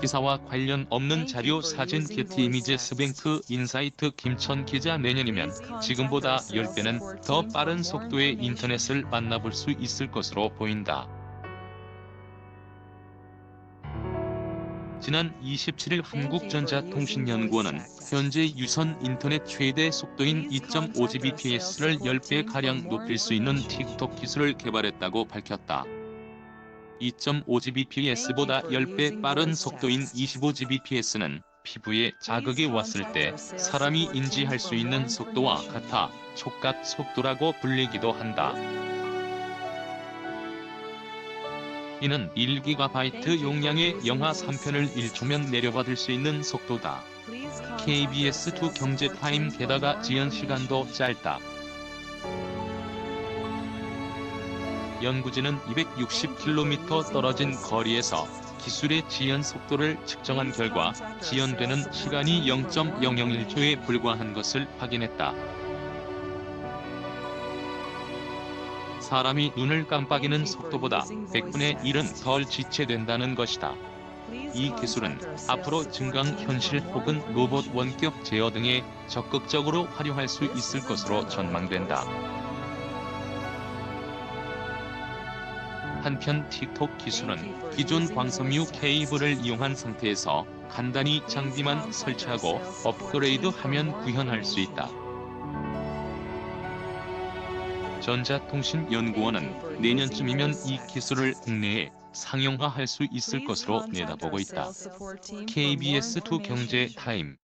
기사와 관련 없는 자료 사진 게티 이미지 스 뱅크 인사이트 김천 기자 내년이면 지금보다 10배는 더 빠른 속도의 인터넷을 만나볼 수 있을 것으로 보인다. 지난 27일 한국전자통신연구원은 현재 유선 인터넷 최대 속도인 2.5gbps를 10배가량 높일 수 있는 틱톡 기술을 개발했다고 밝혔다. 2.5gbps보다 10배 빠른 속도인 25gbps는 피부에 자극이 왔을 때 사람이 인지할 수 있는 속도와 같아 촉각 속도라고 불리기도 한다. 이는 1GB 용량의 영화 3편을 1초면 내려받을 수 있는 속도다. KBS2 경제타임 게다가 지연 시간도 짧다. 연구진은 260km 떨어진 거리에서 기술의 지연 속도를 측정한 결과 지연되는 시간이 0.001초에 불과한 것을 확인했다. 사람이 눈을 깜빡이는 속도보다 100분의 1은 덜 지체된다는 것이다. 이 기술은 앞으로 증강 현실 혹은 로봇 원격 제어 등에 적극적으로 활용할 수 있을 것으로 전망된다. 한편 틱톡 기술은 기존 광섬유 케이블을 이용한 상태에서 간단히 장비만 설치하고 업그레이드하면 구현할 수 있다. 전자통신연구원은 내년쯤이면 이 기술을 국내에 상용화할 수 있을 것으로 내다보고 있다. KBS2 경제 타임